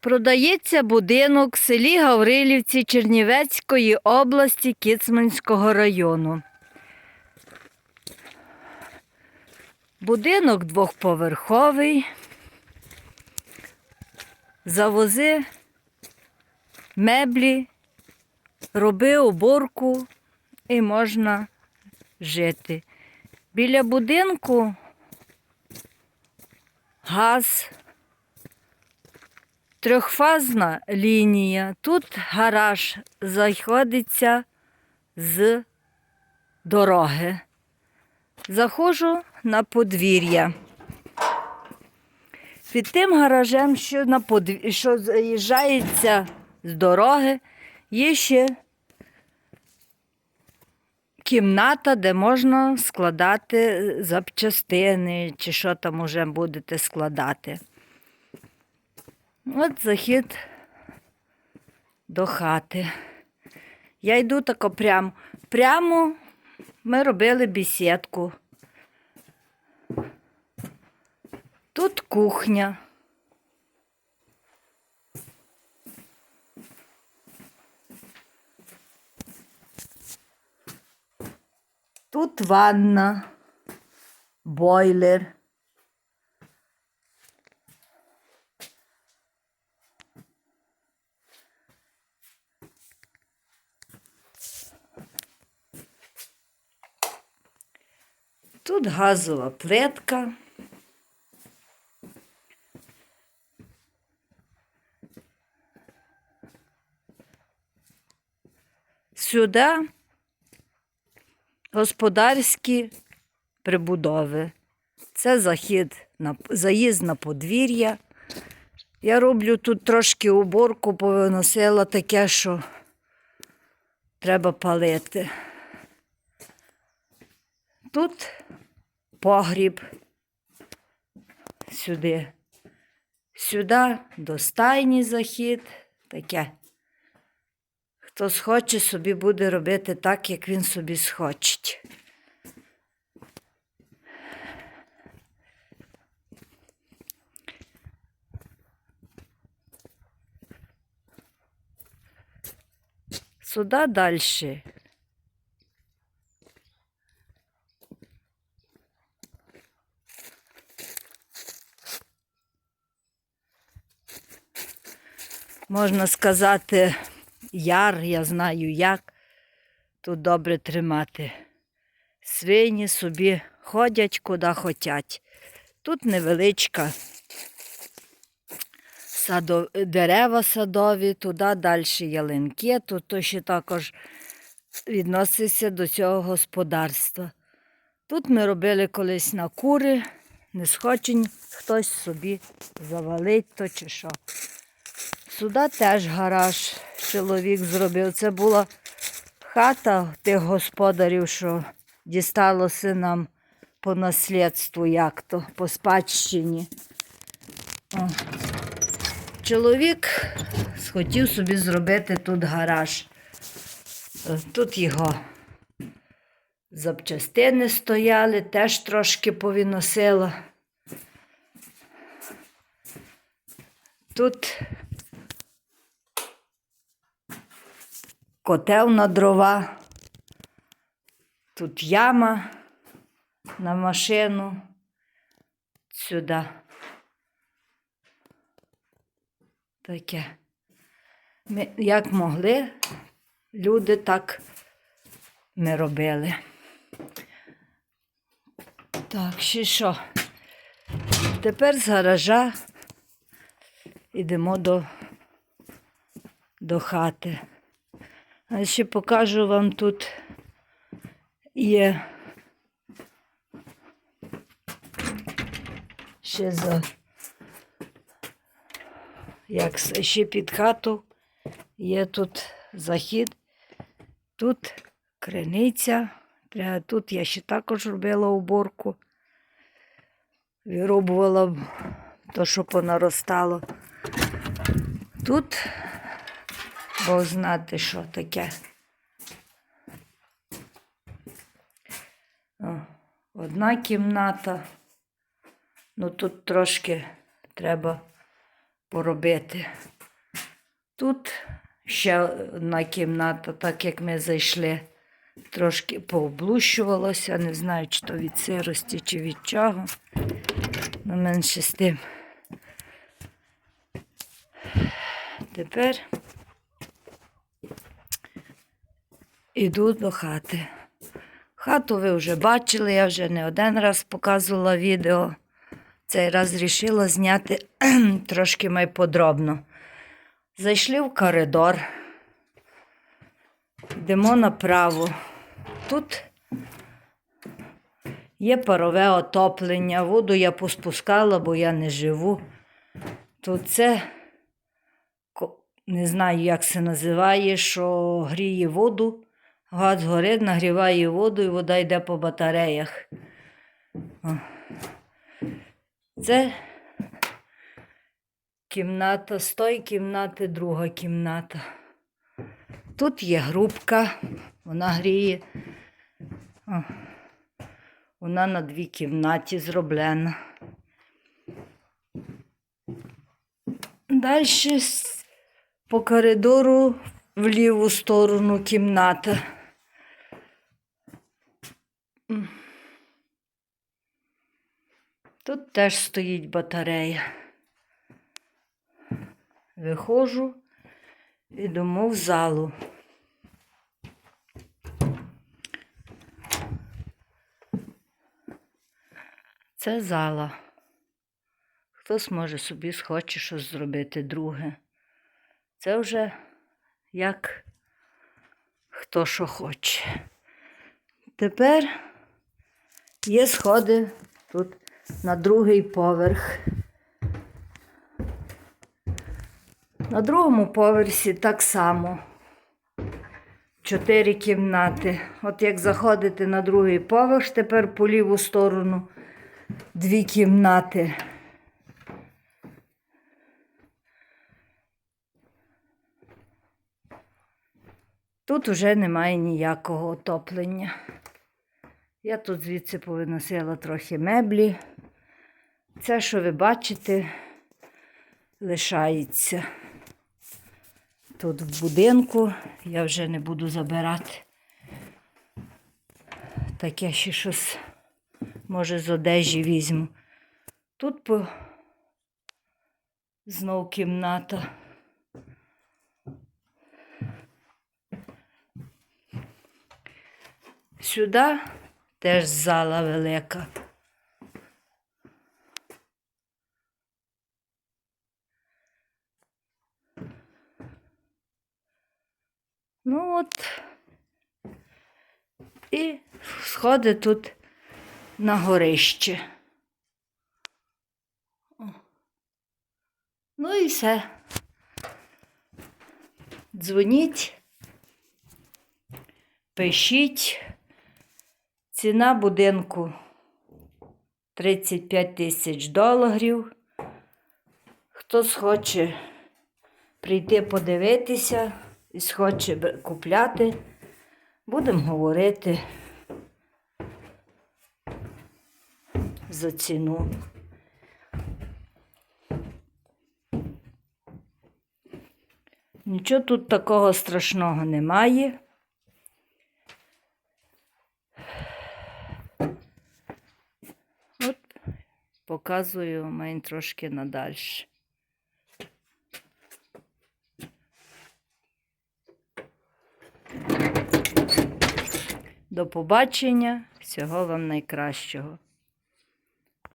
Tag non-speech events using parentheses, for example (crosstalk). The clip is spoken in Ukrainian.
Продається будинок в селі Гаврилівці Чернівецької області Кіцманського району. Будинок двохповерховий. Завози меблі, роби уборку і можна жити. Біля будинку газ, трьохфазна лінія. Тут гараж заходиться з дороги. Заходжу на подвір'я. Під тим гаражем, що, на подвір... що заїжджається з дороги, є ще кімната, де можна складати запчастини, чи що там уже будете складати. От захід до хати. Я йду тако прямо. Прямо ми робили бесідку. Тут кухня. Тут ванна, бойлер. Тут газова плитка. Сюди господарські прибудови. Це захід на заїзд на подвір'я. Я роблю тут трошки уборку, повиносила таке, що треба палити. Тут погріб сюди. Сюди до стайні захід, таке. Хто схоче, собі буде робити так, як він собі схоче. Сюди далі. Можна сказати, яр, я знаю як. Тут добре тримати. Свині собі ходять куди хочуть. Тут невеличка садо... дерева садові, туди далі ялинки, тут то ще також відноситься до цього господарства. Тут ми робили колись на кури, не схочень хтось собі завалить то чи що. Сюди теж гараж чоловік зробив. Це була хата тих господарів, що дісталося нам по наслідству, як то, по спадщині. О. Чоловік схотів собі зробити тут гараж. Тут його запчастини стояли, теж трошки повіносила. Тут котел на дрова, тут яма на машину, сюди. Таке. Ми, як могли, люди так ми робили. Так, ще що? Тепер з гаража йдемо до, до хати. А ще покажу вам тут є ще за як ще під хату є тут захід, тут криниця. Тут я ще також робила уборку. Виробувала то, що понаростало. Тут Бог знати, що таке. Одна кімната. Ну тут трошки треба поробити. Тут ще одна кімната, так як ми зайшли, трошки пооблущувалося. Не знаю, чи то від сирості, чи від чого. Ну, менше з тим. Тепер іду до хати. Хату ви вже бачили, я вже не один раз показувала відео. Цей раз вирішила зняти (clears throat) трошки май подробно. Зайшли в коридор, йдемо направо. Тут є парове отоплення, воду я поспускала, бо я не живу. Тут це не знаю, як це називає, що гріє воду, газ горить, нагріває воду і вода йде по батареях. Це кімната з тої кімнати, друга кімната. Тут є грубка, вона гріє. Вона на дві кімнаті зроблена. Далі по коридору в ліву сторону кімната. Тут теж стоїть батарея. Виходжу, йдемо в залу. Це зала. Хтось може собі схоче щось зробити друге. Це вже як хто що хоче. Тепер є сходи тут на другий поверх. На другому поверсі так само. Чотири кімнати. От як заходите на другий поверх, тепер по ліву сторону дві кімнати. Тут вже немає ніякого отоплення. Я тут звідси повиносила трохи меблі. Це, що ви бачите, лишається. Тут в будинку я вже не буду забирати. Таке ще щось, може, з одежі візьму. Тут по... знов кімната. Сюди теж зала велика. Ну от. І сходи тут на горище. Ну і все. Дзвоніть, пишіть. Ціна будинку 35 тисяч доларів. Хтось хоче прийти подивитися і схоче купляти, будемо говорити за ціну. Нічого тут такого страшного немає. От показую мені трошки надальше. До побачення, всього вам найкращого.